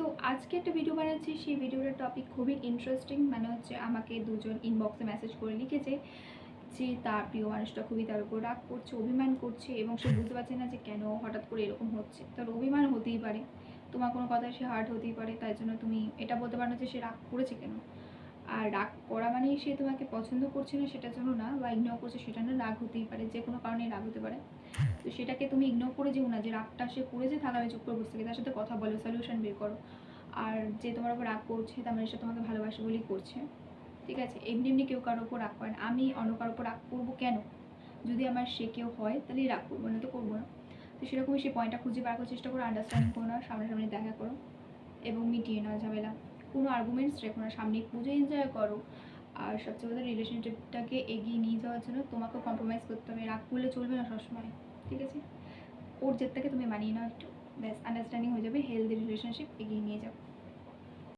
So আজকে একটা video বানাচ্ছি। সেই ভিডিওটার টপিক খুবই ইন্টারেস্টিং মানে হচ্ছে আমাকে দুজন ইনবক্সে মেসেজ করে লিখেছে যে, তার প্রিয় মানুষটা খুবই তার উপর রাগ করছে, অভিমান করছে এবং সে বুঝতে পারছে না যে কেন হঠাৎ করে এরকম হচ্ছে। তার অভিমান হতেই পারে। তোমার কোনো কথায় সে হার্ট হতেই পারে, তাই জন্য তুমি এটা বলতে পারো যে, সে রাগ করেছে কেন? আর রাগ করা মানেই সে তোমাকে পছন্দ করছে না সেটার জন্য না, বা ইগনোর করছে, সেটা না, রাগ হতেই পারে, যে কোনো কারণে রাগ হতে পারে। তো সেটাকে তুমি ইগনোর করে যেও না, যে রাগটা সে করেছে তাহলে আমি চুপ করে বসে থাকি, তার সাথে কথা বলো সলিউশন বের করো। আর যে তোমার উপর রাগ করছে, তার মানে সে তোমাকে ভালোবাসে বলেই করছে। ঠিক আছে? এমনি এমনি কেউ কারোর উপর রাগ করে না। আমি অন্য কারোর উপর রাগ করব কেন? যদি আমার সে কেউ হয়, তাহলেই রাগ করব না তো করব না। তো সেরকমই সে পয়েন্টটা খুঁজে বার করার চেষ্টা করো আন্ডারস্ট্যান্ড করো না, সামনাসামনি দেখা করো, এবং মিটিয়ে নাও ঝামেলা। কোনো আর্গুমেন্টস রেখো না, সামনে পুজো এনজয় করো। আর সবচেয়ে বড় রিলেশনশিপটাকে এগিয়ে নিয়ে যাওয়ার জন্য তোমাকে কম্প্রোমাইজ করতে হবে, রাগ করলে চলবে না সবসময়, ঠিক আছে? ওর জেদটাকে তুমি মানিয়ে নাও একটু, ব্যাস আন্ডারস্ট্যান্ডিং হয়ে যাবে হেলদি রিলেশনশিপ এগিয়ে নিয়ে যাও।